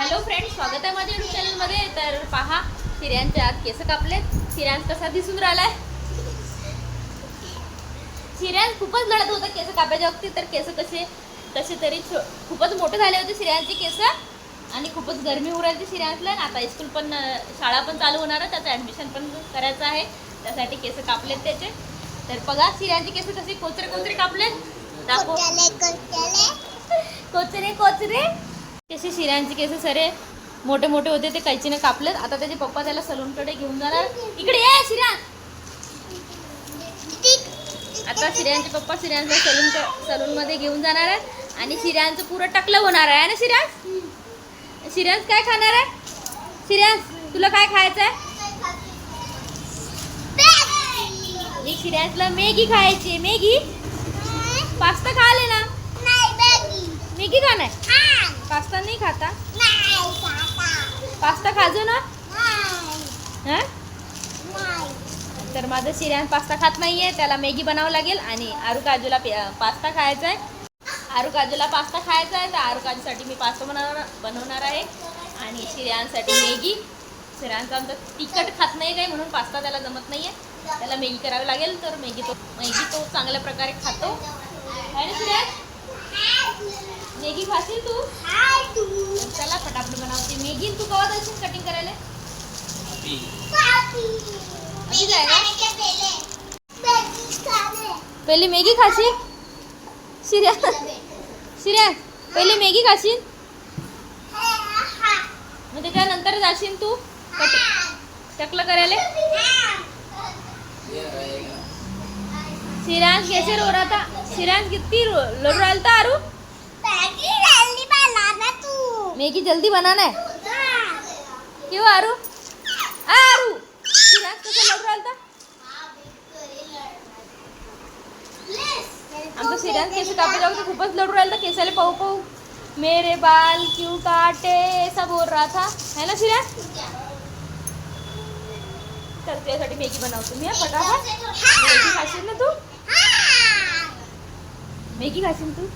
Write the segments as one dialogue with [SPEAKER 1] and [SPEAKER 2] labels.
[SPEAKER 1] Hello friend स्वागत आहे माझ्या युट्यूब चॅनलमध्ये तर पहा शिर्यांच्या आत केस कापलेत. शिर्यान कसा दिसून राहिलाय? शिर्यान खूपच लढत होतं केस कापायच्या बाबतीत. तर केस कसे कसे तरी खूपच मोठे झाले होते शिर्यांचे केस. आणि खूपच गरमी होऊ राहिली शिर्यातलं आणि आता स्कूल पण शाळा पण चालू होणार आहे. त्याचं ॲडमिशन पण करायचं आहे. त्यासाठी केस कापलेत त्याचे. तर बघा शिर्यांचे केस कसे कोचरे कोचरे कापलेत. दाखव. कोचरे कोचरे कसे शिऱ्यांचे केस सरे मोठे मोठे होते ते कैचीने कापलेत. आता त्याचे पप्पा त्याला सलूनकडे घेऊन जाणार. इकडे ये शिऱ्यान आता शिऱ्यांचे पप्पा शिऱ्यांचं सलून सलूनमध्ये घेऊन जाणार आहेत. आणि शिऱ्यांचं पुरं टकलं होणार आहे ना शिऱ्यान शिऱ्यांस काय खाणार आहे? शिऱ्यांस तुला काय खायचं आहे एक मॅगी खायची आहे. मॅगी. पास्ता खाले निकी का नाही? पास्ता नाही खाता? पास्ता खाजो ना? हा? तर माझं सिरियान पास्ता खात नाहीये त्याला मॅगी बनावं लागेल आणि आरू काजूला पास्ता खायचा आहे. आरू काजूला पास्ता खायचा आहे तर आरू काजूसाठी मी पास्ता बनवणार बनवणार आहे. आणि शिर्यांसाठी मॅगी. शिर्यांचा आमचा तिखट खात नाही काय म्हणून पास्ता त्याला जमत नाहीये. त्याला मॅगी करावी लागेल तर मॅगी तो मॅगी तो चांगल्या प्रकारे खातो. आहे ना मॅगी खाशील तू? तर चला फटाफट बनवते मॅगी। तू कवा जाशील कटिंग करायला अभी। जाएगा? पहिले। मॅगी खाशील शिर्या शिर्या पहिले मॅगी खाशील मग त्याच्यानंतर जाशील तू? टकलं करायला? शिरांश कैसे रो रहा था शिरांश कितनी रो रो रहा था आरू? मैगी जल्दी बनाना है। क्यों, आरू? आरू! शिरांश कसं लढू राहिला आमचं शिरांश केस कापे जाऊ तर खूपच लढू राहिला था केसाले पाहू पाहू मेरे बाल क्यों काटे, ऐसा बोल रहा था। है ना शिरांश तर त्यासाठी मॅगी बनवतो मी फटाफट। मॅगी खाशील ना तू? मॅगी खाशील तू?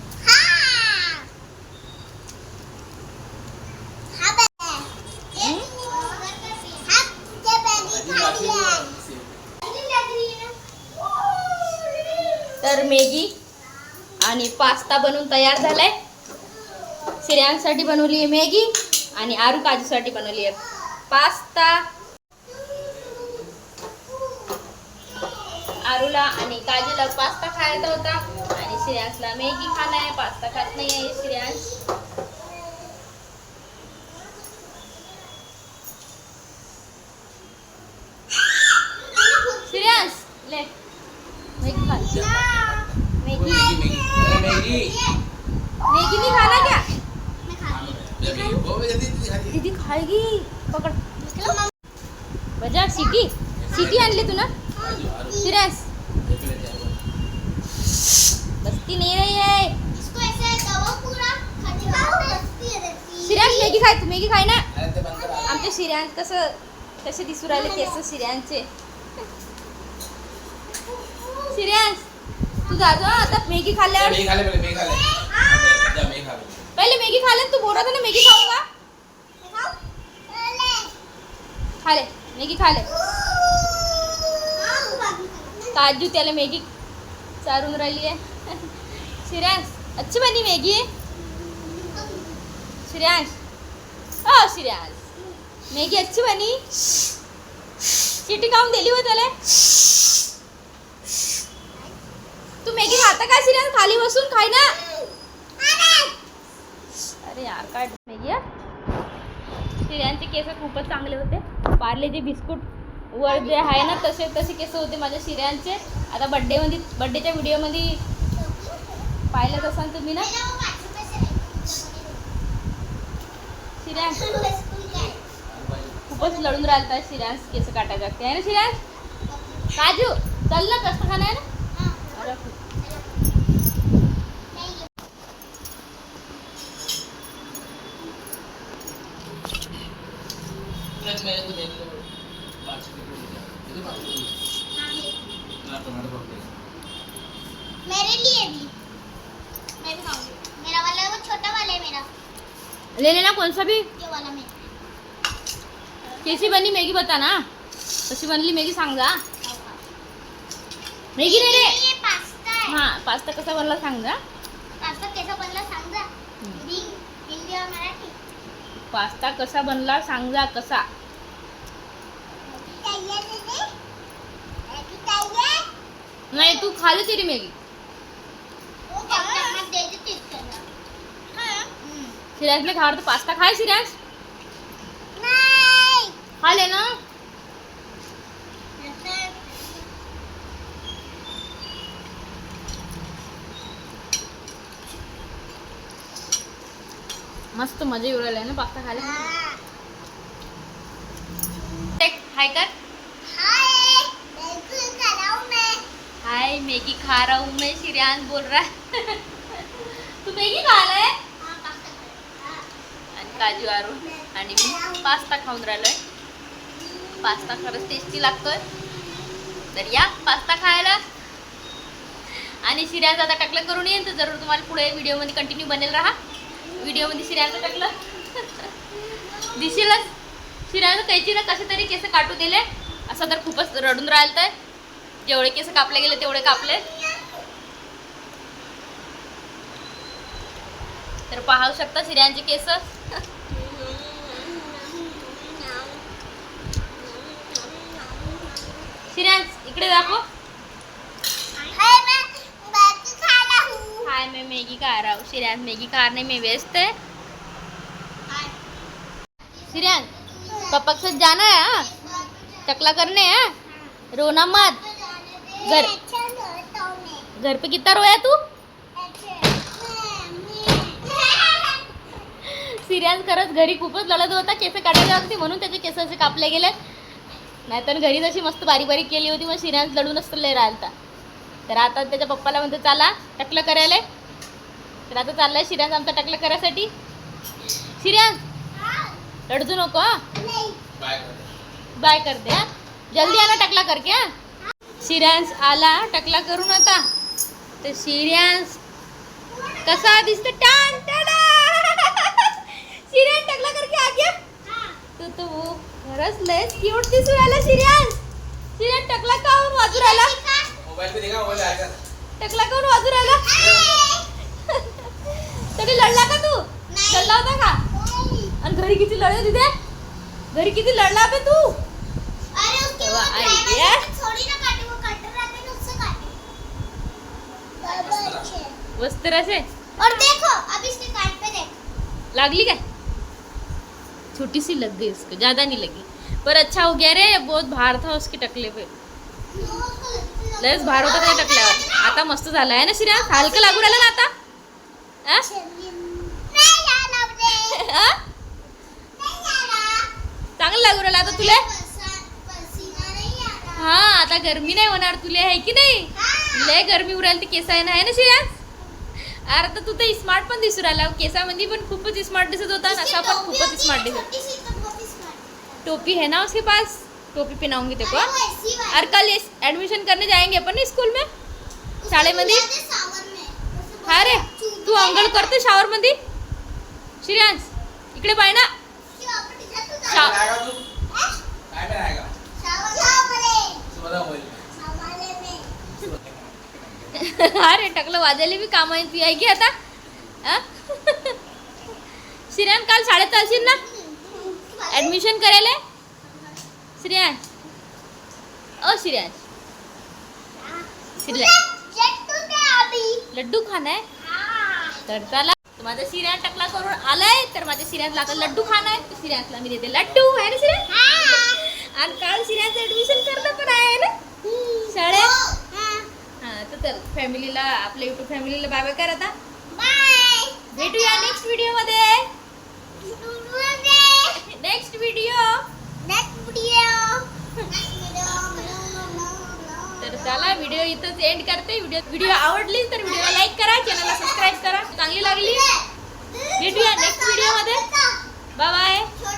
[SPEAKER 1] पास्ता बनवून तयार झालाय. श्रेयांसाठी बनवली आहे मॅगी आणि आरू काजूसाठी बनवली आहे. पास्ता. आरूला आणि काजूला पास्ता खायचा होता आणि श्रेयांसला मॅगी खाणार आहे. पास्ता खात नाही आहे श्रेयांस श्रेयांस ले मॅगी खा मॅगी
[SPEAKER 2] मैगी
[SPEAKER 1] मैगी नहीं खाना क्या? दीदी खाएगी पकड़। बजा सिटी सिटी आणली तू ना। सिरियस बसती नहीं रही है। सिरियस मॅगी खाय तू मॅगी खाय ना? आमच्या शिर्यान कसं कसे दिसू राहिले केस शिर्यांचे सिरियस तू जाजो हा, आता मॅगी खाल्ल्यावर.
[SPEAKER 2] मैगी खा ले पहले मैगी खा ले जा मैगी खा ले
[SPEAKER 1] पहिले मॅगी खा ले तू बोल रहा था ना मॅगी खाऊंगा खा ले मॅगी खा ले काजू त्याला मॅगी चारून राहिली आहे श्रेयांश अच्छी बनी मॅगी. श्रेयांश ओ श्रेयांश मॅगी अच्छी बनी. चिटी खाऊन दिली हो त्याला. तू मॅगी खाता का सिरियल? खाली बसून खाय ना. अरे यार काय मॅगी सिरियांचे केस खूपच चांगले होते. पार्लेचे बिस्कुट वर जे आहे ना तसे तसे केस होते माझ्या शिऱ्यांचे आता बड्डेमध्ये बड्डेच्या व्हिडिओमध्ये पाहिलं असाल तुम्ही ना. शिऱ्यां खूपच लढून राहतात सिरियांस केस काटायचे लागते. आहे ना सिरियांस काजू चल ना कसं खाणं आहे ना?
[SPEAKER 2] मेरे को दे दो पाँच किलो दे दो दे दो पाँच किलो ना टमाटर पक गए
[SPEAKER 3] मेरे लिए भी मैं भी खाऊंगी मेरा वाला वो छोटा वाला है मेरा
[SPEAKER 1] ले लेना कौन सा भी?
[SPEAKER 3] ये वाला में
[SPEAKER 1] कैसी बनी? मैगी बता ना कशी बनली मॅगी सांग। जा मॅगी नाही रे
[SPEAKER 3] ये पास्ता है
[SPEAKER 1] पास्ता कसा बनला सांग जा
[SPEAKER 3] पास्ता कैसा बनला सांग जा. हिंदी और मराठी.
[SPEAKER 1] पास्ता कसा बनला सांग जा कसा. नाही तू खाली तेरी मॅगी. सिराजने खावर तर पास्ता खाय सिराज
[SPEAKER 3] नहीं.
[SPEAKER 1] खा ले ना. मस्त मजा येऊ राहिला ना पास्ता खायला? हाय कर.
[SPEAKER 3] हाय बिल्कुल
[SPEAKER 1] मैगी खा रहा हूँ मैं शिरियान बोल रहा है. तू मैगी खा है? आणि काजू आरू आणि मी पास्ता खाऊन राहिलोय पास्ता खरंच टेस्टी लागतोय. तर या पास्ता खायला. आणि शिऱ्याचा आता टाकलं करून येईन तर जरूर तुम्हाला पुढे व्हिडिओमध्ये कंटिन्यू बनेल राहा. व्हिडिओमध्ये टाकलं टकलं? शिरायला त्याची ना कसे तरी केस काटू दिले. असं तर खूपच रडून राहिलं तर जेवढे केस कापले गेले तेवढे कापले तर पाहू शकता शिऱ्यांचे केस. शिऱ्यांश इकडे दाखव
[SPEAKER 3] हाय मैं मैगी खा रहा हूँ
[SPEAKER 1] हाय मैं मैगी खा रहा हूँ। शिऱ्यांश मैगी खाने में व्यस्त है?
[SPEAKER 3] हाय
[SPEAKER 1] पापा के साथ जाना है हाँ? चकला करने हैं? रोना मत। घर- घर पे कितना रोया तू? सिरियस खरंच घरी खूपच लढत होता केस काढायला लागते म्हणून त्याचे केस असे कापले गेले. नाहीतर घरी तशी मस्त बारीक बारीक केली होती मग सिरियस लढूनच लय राहिलता. तर आता त्याच्या पप्पाला म्हणते चला टकलं करायला तर आता चाललाय शिराज आमचा टकलं करायसाठी. शिराज रडजू नको हा.
[SPEAKER 2] बाय
[SPEAKER 1] बाय करते हा. जल्दी आला टकला करके हा. शिरांश आला टकला करून आता. तर शिरांश कसा दिसतो? टान शिरांश टकला करके आ गया तू तो खरंच लयच क्यूट दिसू राहिला शिरांश शिरांश टकला काऊन वाजू राहिला
[SPEAKER 2] मोबाईल आएगा
[SPEAKER 1] टकला काऊन वाजू राहिला तरी लढला का तू. लढला होता का? आणि घरी किती लढे तिथे घरी किती लढला बे तू।
[SPEAKER 3] से
[SPEAKER 1] वस्त्र असे
[SPEAKER 3] और देखो अब इसके काट पे देख.
[SPEAKER 1] लागली काय? छोटी सी लग गई उसको ज्यादा नहीं लगी. पर अच्छा हो गया रे बहुत भार था उसके टकले पे. लयच भार होता त्या टकल्यावर. आता मस्त झालं आहे ना श्रिया हलकं लागू राहिलं ना आता? चांगलं लागू राहिलं आता तुला? हा आता गरमी नाही होणार तुला आहे की नाही? लय गरमी उरायला ती केस आहे ना आहे ना अरे तर तू तर स्मार्ट पण दिसू राहिला. केसामध्ये पण खूपच स्मार्ट दिसत होता
[SPEAKER 3] ना
[SPEAKER 1] नसा पण खूपच स्मार्ट दिसत टोपी है ना उसके पास? टोपी पहनाऊंगी देखो
[SPEAKER 3] अरे
[SPEAKER 1] और कल एडमिशन करने जाएंगे अपन स्कूल में? शाळेमध्ये
[SPEAKER 3] उसको बुलाते सावन में उससे
[SPEAKER 1] रे
[SPEAKER 3] बोलते, चूक
[SPEAKER 1] तू अंघोळ करते शावर मध्ये श्रेयांश इकडे पाय ना. अरे टकलं वाजायला बी काम आहे ती. आहे की आता. आ? श्रेयान काल शाळेत चालशील ना? ऍडमिशन करायला? श्रेयांश. ओ श्रेयांश. श्रेया
[SPEAKER 3] जट्टू ते अभी.
[SPEAKER 1] लड्डू खाना है
[SPEAKER 3] हाँ.
[SPEAKER 1] तर चला माझा सिरियान टकला करून आलाय. तर माझ्या सिरियासला आता लड्डू खाणं आहे. मी देते लड्डू. आहे ना सिरिया
[SPEAKER 3] हाँ.
[SPEAKER 1] आणि काल सिरियाचं ऍडमिशन करणं पण आहे ना? शाळेत? तर फॅमिलीला आपल्या युट्यूब फॅमिलीला बाय बाय कर आता.
[SPEAKER 3] बाय.
[SPEAKER 1] भेटूया नेक्स्ट व्हिडिओ एंड करते. व्हिडिओ व्हिडिओ आवडली तर व्हिडिओला लाईक करा चॅनलला सबस्क्राईब करा. चांगली लागली? भेटूया नेक्स्ट व्हिडिओमध्ये बाय बाय